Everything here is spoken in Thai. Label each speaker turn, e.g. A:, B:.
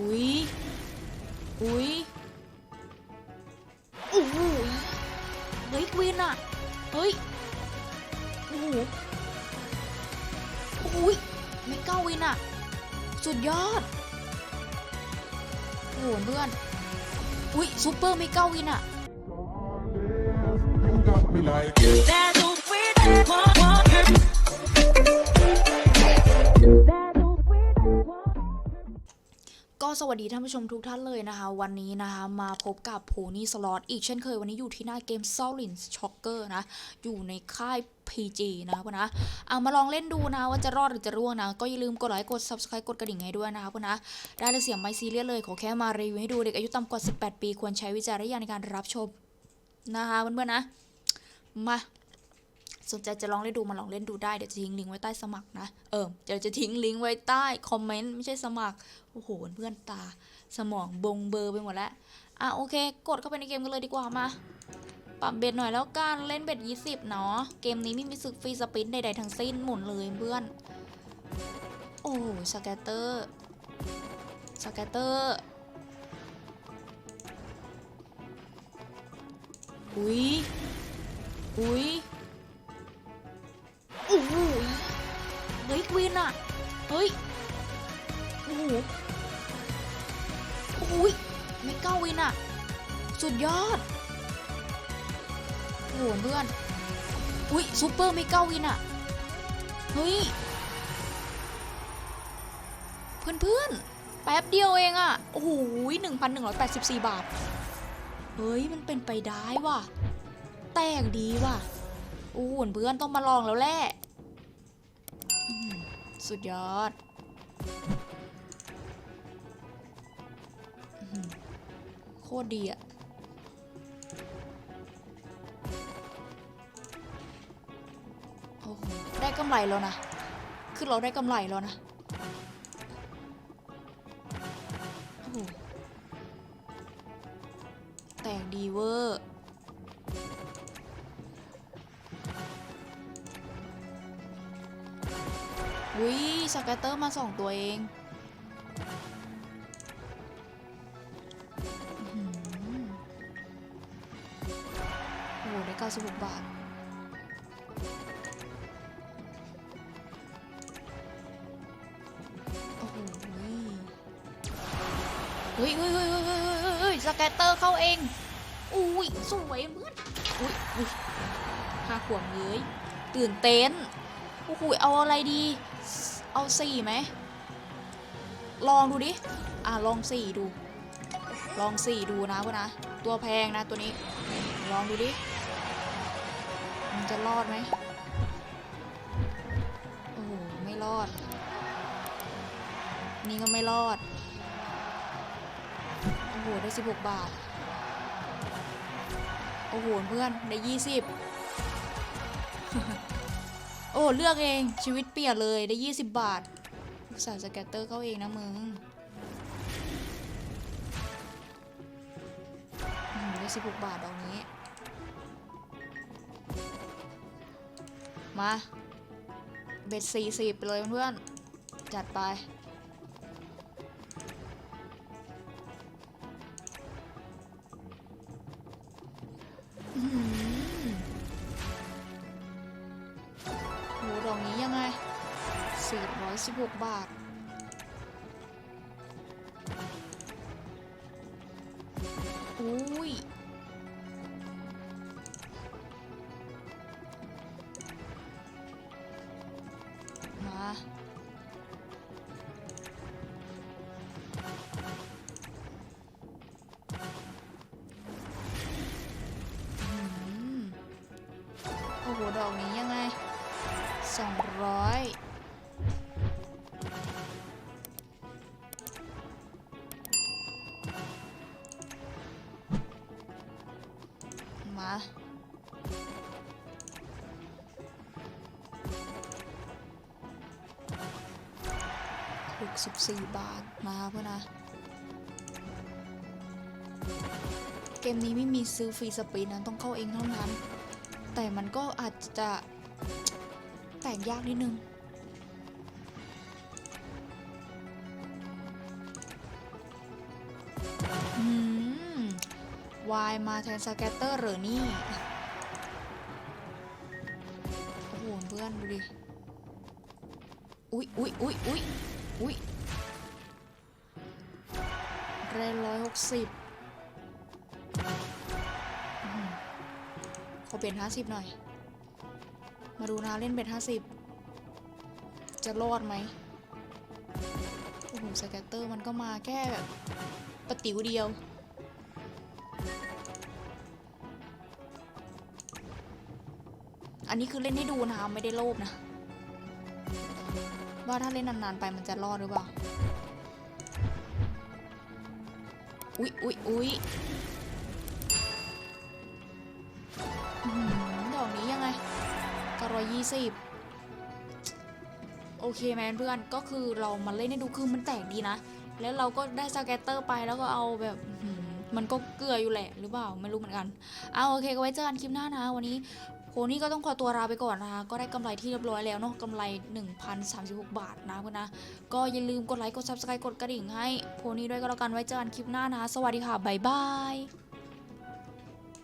A: อุ้ยอุ้ยโอ้โหเฮ้ยควีนอะ เฮ้ย โอ้โหโอ้ยไม่ก้าวินอะ สุดยอด โอ้โหเพื่อน อุ้ยซูเปอร์ไม่ก้าวินอะ
B: You got me like it.
C: There's a weird one.
A: สวัสดีท่านผู้ชมทุกท่านเลยนะคะ วันนี้นะคะมาพบกับโพนี่สล็อตอีกเช่นเคยวันนี้อยู่ที่หน้าเกม s o l i n Shocker นะ อยู่ในค่าย PG นะเพื่อนนะเอามาลองเล่นดูนะว่าจะรอดหรือจะร่วงนะ ก็อย่าลืมกดไลค์กด Subscribe กดกระดิ่งให้ด้วยนะคะเพื่อนนะได้เลยเสียงไม่ซีเรียสเลย ขอแค่มารีวิวให้ดูเด็กอายุต่ำกว่า 18 ปี ควรใช้วิจารณญาณในการรับชมนะคะเพื่อนๆนะมา สนใจจะลองเล่นดูมาลองเล่นดูได้เดี๋ยวจะทิ้งลิงก์ไว้ใต้สมัครนะเออเดี๋ยวจะทิ้งลิงก์ไว้ใต้คอมเมนต์ไม่ใช่สมัครโอ้โหเพื่อนตา สมองบงเบอร์ไปหมดแล้วอะโอเค กดเข้าไปในเกมกันเลยดีกว่ามาปรับเบ็ดหน่อยแล้วกันเล่นเบ็ด20 เนาะเกมนี้ไม่มีสึกฟรีสปินใดๆทั้งสิ้นหมุนเลยเพื่อน โอ้สแกตเตอร์สแกตเตอร์อุ้ยอุ้ย วีนอะเฮ้ย โอ้โหโอ้ยไม่ก้าวินอะสุดยอด โอ้โหเพื่อน อุ้ยซูเปอร์ไม่ก้าวินอะเฮ้ย เพื่อนเพื่อนแป๊บเดียวเองอะโอ้โหหนึ่งพันหนึ่งร้อยแปดสิบสี่บาท เฮ้ย มันเป็นไปได้ว่ะ แตกดีว่ะโอ้โหเพื่อนต้องมาลองแล้วแหละ สุดยอด โคตรดีอะโอ้โห ได้กำไรแล้วนะ คือเราได้กำไรแล้วนะ โอ้โห แต่ดีเวอร์ อุ้ยสเกตเตอร์มาสองตัวเองโอ้โหได้96บาทโอ้โหเฮ้ยเฮ้ยเฮ้ยเฮ้ยเฮ้ยสแกตเตอร์เข้าเอง อุ้ยสวยเมื่อนอุ้ยอุ้ยห้าขวงเลยตื่นเต้นโอ้โหเอาอะไรดี เอาสี่ไหม ลองดูดิ อะลองสี่ดู ลองสี่ดูนะเพื่อนนะ ตัวแพงนะตัวนี้ ลองดูดิ มันจะรอดไหมโอ้โหไม่รอด นี่ก็ไม่รอด โอ้โหได้16บาท โอ้โหเพื่อนได้20 โอ้เลือกเองชีวิตเปลี่ยนเลยได้ 20 บาทใส่สแกตเตอร์เข้าเองนะมึงได้สิบหกบาทดอกนี้ มา เบ็ดสี่สิบไปเลยเพื่อนๆ จัดไป 16 บาท อุ้ย มา โอ้โห ดอกนี้ยังไง 200 หกสิบสี่บาทมาเพื่อนนะ เกมนี้ไม่มีซื้อฟรีสปีดนะต้องเข้าเองเท่านั้น แต่มันก็อาจจะแตกยากนิดนึงายมาแทนสแกตเตอร์เหรอนี่ โอ้โหเพื่อนดูดิ อุ๊ยอุ๊ยอุ๊ยอุ๊ยอุ๊ยเรนร้อยหกสิบขอเปลี่ยนห้าสิบหน่อย มาดูนะเล่นเบ็ดห้าสิบจะรอดไหมโอ้โหสแกตเตอร์มันก็มาแค่แบบปะติ๋วเดียว อันนี้คือเล่นให้ดูนะคะไม่ได้โลภนะ ว่าถ้าเล่นนานๆไปมันจะรอดหรือเปล่า อุ๊ยอุ๊ยอุ๊ยดอกนี้ยังไงก็ร้อยยี่สิบโอเคแมนเพื่อนก็คือเรามาเล่นให้ดูคือมันแตกดีนะ แล้วเราก็ได้สแกตเตอร์ไปแล้วก็เอาแบบมันก็เกลืออยู่แหละหรือเปล่าไม่รู้เหมือนกัน เอาโอเคก็ไว้เจอกันคลิปหน้านะวันนี้ โพนี่ก็ต้องขอตัวลาไปก่อนนะคะ ก็ได้กำไรที่เรียบร้อยแล้วเนาะกำไร 1,036 บาทนะเพื่อนนะ ก็อย่าลืมกดไลค์ กด subscribe กดกระดิ่งให้โพนี่ด้วยก็แล้วกันไว้เจอกันคลิปหน้านะ สวัสดีค่ะ บ๊ายบาย